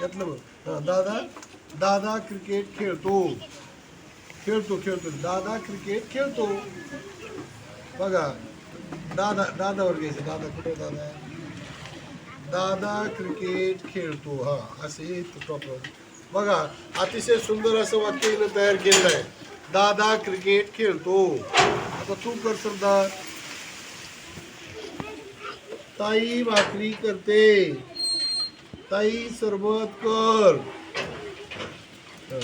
यातलं बघ. हा, दादा दादा क्रिकेट खेळतो. खेळतो खेळतो. दादा क्रिकेट खेळतो. बघा दादा दादावर घ्यायचं. दादा कुठे दादा? दादा क्रिकेट खेळतो. हा असे प्रॉब्लेम बघा अतिशय सुंदर असं वाक्य हिनं तयार केलेलं आहे. दादा क्रिकेट खेळतो. आता तू कर सरदार. ताई भाकरी करते. ताई सरबत कर हं.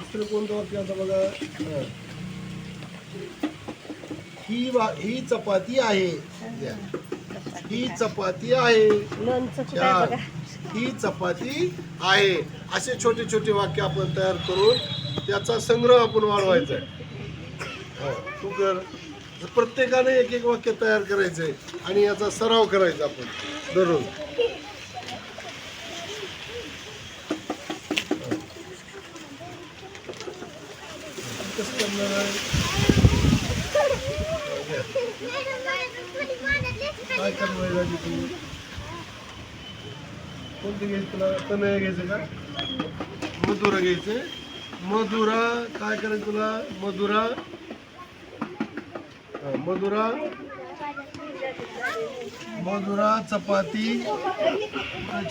दुसरं कोणतं वाक्य आता बघा हं. वा ही चपाती आहे. ही चपाती आहे. बघा ही चपाती आहे असे छोटे छोटे वाक्य आपण तयार करून त्याचा संग्रह आपण वाढवायचा आहे तू कर प्रत्येकाने एक एक वाक्य तयार करायचंय आणि याचा सराव करायचा आपण दररोज. कसं करणार आहे? काय करणार आहे तू? कोणते घ्यायचं तुला? तनय घ्यायचं का? मधुरा घ्यायचं मधुरा काय करायचं तुला? मधुरा. मधुरा मधुरा चपाती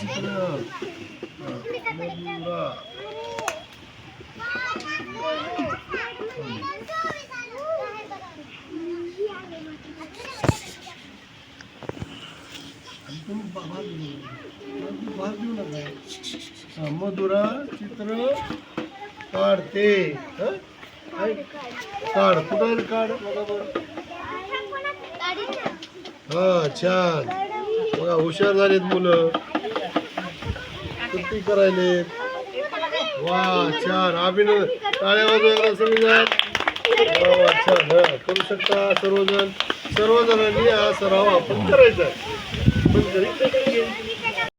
चित्र मधुरा मधुरा चित्र काढते. काढ कुठं आहे काढ? हा छान. बघा हुशार झालेत मुलं. कुठे करायलेत? वा छान. अभिनंदन टाळ्या वाजवा एकदा वा छान. हा करू शकता सर्वजण. सर्वजणांनी हा सराव आपण करायचा पण घरी